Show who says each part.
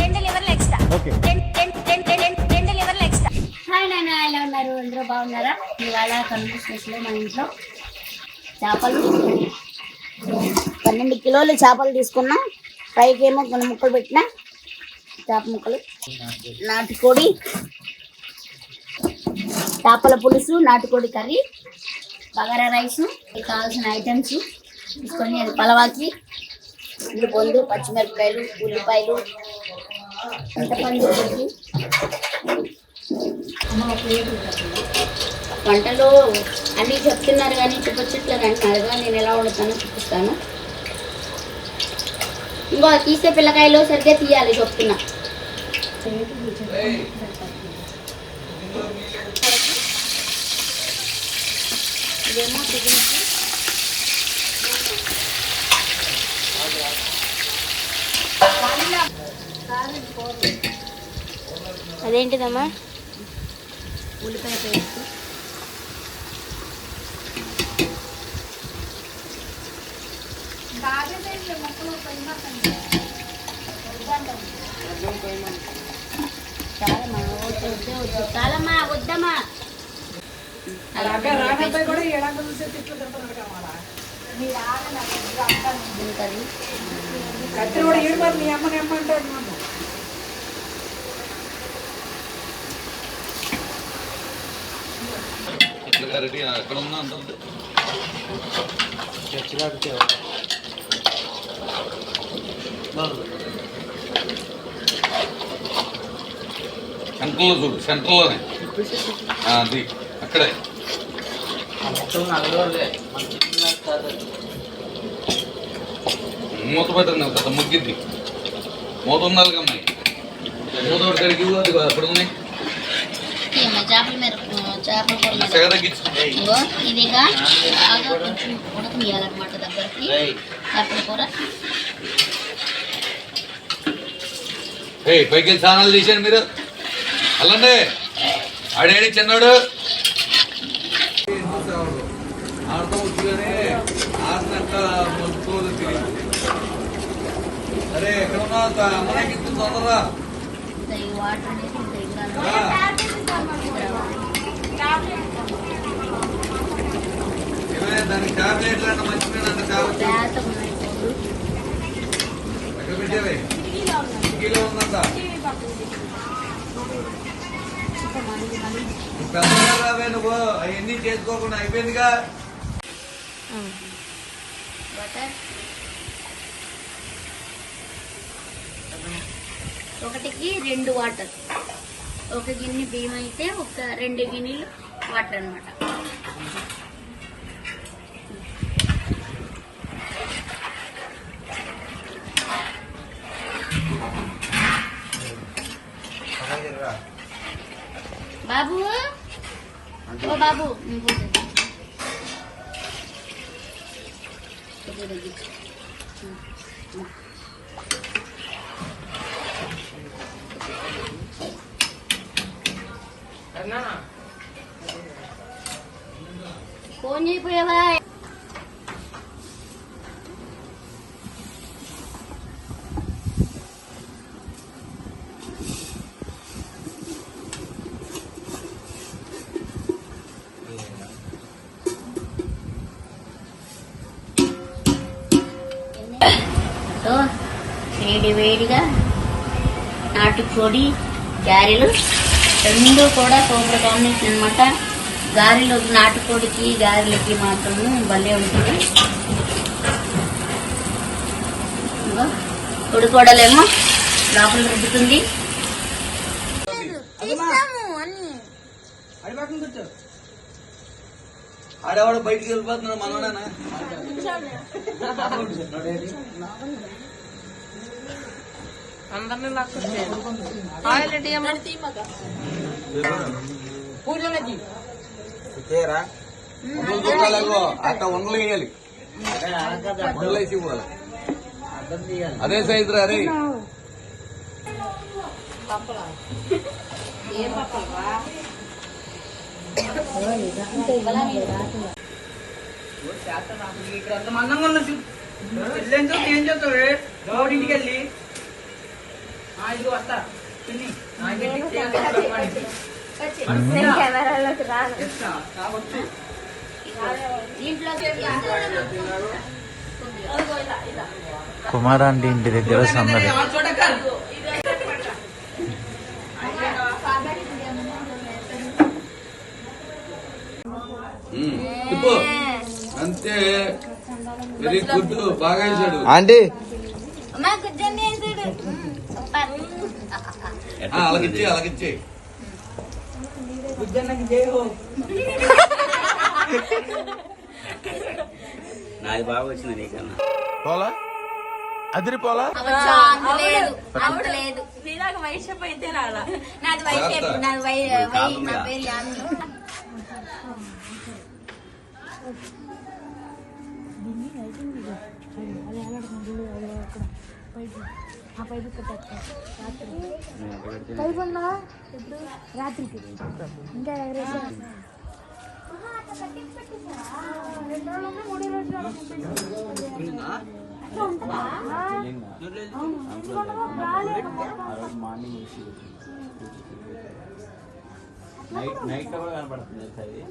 Speaker 1: రెండు లివర్లు extra.
Speaker 2: Okay.
Speaker 1: రెండు లివర్లు extra. Hi నాన్న ఎలా ఉన్నారు? అందరూ బాగున్నారా? ఇవాళ కనుక స్పెషల్ మా ఇంట్లో చేపలు పన్నెండు కిలోలు చేపలు తీసుకున్నాం. ఫ్రైకి ఏమో కొన్ని ముక్కలు పెట్టిన. చేప ముక్కలు. నాటుకోడి. చేపల పులుసు నాటుకోడి కర్రీ బగారా రైస్ కావాల్సిన ఐటమ్స్. తీసుకొని అది పలవాకి. ఇల్లు పొందు పచ్చిమిరపకాయలు ఉల్లిపాయలు చింతపండు గుడ్డు వంటలు అన్నీ చెప్తున్నారు కానీ చూపించట్లేదు అంటున్నారు. నేను ఎలా వండుతానో చూపిస్తాను. ఇంకో తీసే పిల్లకాయలు సరిగ్గా తీయాలి చెప్తున్నా. ఇదేమో
Speaker 3: అదేంటిదమ్మా?
Speaker 1: ఉల్లిపాయ పేస్ట్. చాలమ్మా వద్దు వద్దు వద్దు చాలమ్మా వద్దమ్మా.
Speaker 4: కత్తిరి కూడా ఏడు మరి నీ అమ్మని అమ్మంటాడు నన్ను
Speaker 5: రెడ్డి ఎక్కడ అంత అంటుంది సెంటర్లో చూడు సెంటర్లోనే అది అక్కడే. మూత పెట్టండి కదా ముగ్గిద్ది మూత ఉండాలి కమ్మాయి మూత కడిగి అక్కడ ఉన్నాయి?
Speaker 1: చేపల మీద చేపల కూర ఇంకో ఇదిగా బాగా కొంచెం ఉడకనియాలన్నమాట దగ్గరికి. చేపల కూర.
Speaker 5: పైకి స్నానాలు తీసాను మీరు? వెళ్ళండి. ఆడేడి చిన్నోడు. ఆడతా వచ్చుగానే మొత్తుకోదు అరే ఎక్కడ ఉన్నా అమ్మకి తొందరరా
Speaker 1: వాటర్
Speaker 5: దానికి టాబ్లెట్లు అంటే ఎక్కడ కిలో ఉందంట పెద్దగా రావే నువ్వు. అవన్నీ చేసుకోకుండా అయిపోయిందిగా.
Speaker 1: ఒకటికి రెండు వాటర్. ఒక గిన్నె బియ్యం అయితే ఒక రెండు గిన్నెలు వాటర్ అన్నమాట బాబు ఓ బాబు నువ్వు ఫోన్ చేయపోయావా సో వేడి వేడిగా నాటుకోడి గారెలు రెండు కూడా సూపర్ కాంబినేషన్ అనమాట గారెలు నాటుకోడికి గారెలకి మాత్రము భలే ఉంటుంది. ఇదిగో ఉడుకోడలేమో లోపల రుబ్బుతుంది.
Speaker 5: ఆడవాడు బయటికి వెళ్ళిపోతున్నాడు మనోడేనా
Speaker 4: అందరినీ లాక్కొచ్చే ఆయిల్ రెడీ పూజలకి.
Speaker 5: చుట్టాలేగో అట్ట ఉండలు వేయాలి ఉండలు వేసి అదే సైజు రా రే
Speaker 2: ఇక్కడ అంత మందంగా ఉన్న ఏం చెప్తావే
Speaker 3: కెమెరాలోకి రాను
Speaker 6: కుమారాంటి ఇంటి దగ్గర సందడి.
Speaker 5: అంతే. వెరీ గుడ్ బాగా వేసాడు
Speaker 6: ఆంటీ.
Speaker 5: అలాగిచ్చే అలాగిచ్చే
Speaker 2: బుజ్జన్నకి జై హో
Speaker 7: నాది బాగా వచ్చిన నీకన్నా
Speaker 6: పోలా అదిరిపోలా
Speaker 1: అబ్బా, అంత లేదు అంత లేదు
Speaker 3: నీలాగా వైషప్ అయితే రాలా
Speaker 1: నాది వైట్ నాది వై వై నా పేరు యామి
Speaker 7: నైట్ నైట్ కూడా కనపడుతుంది తెలుసా ఇది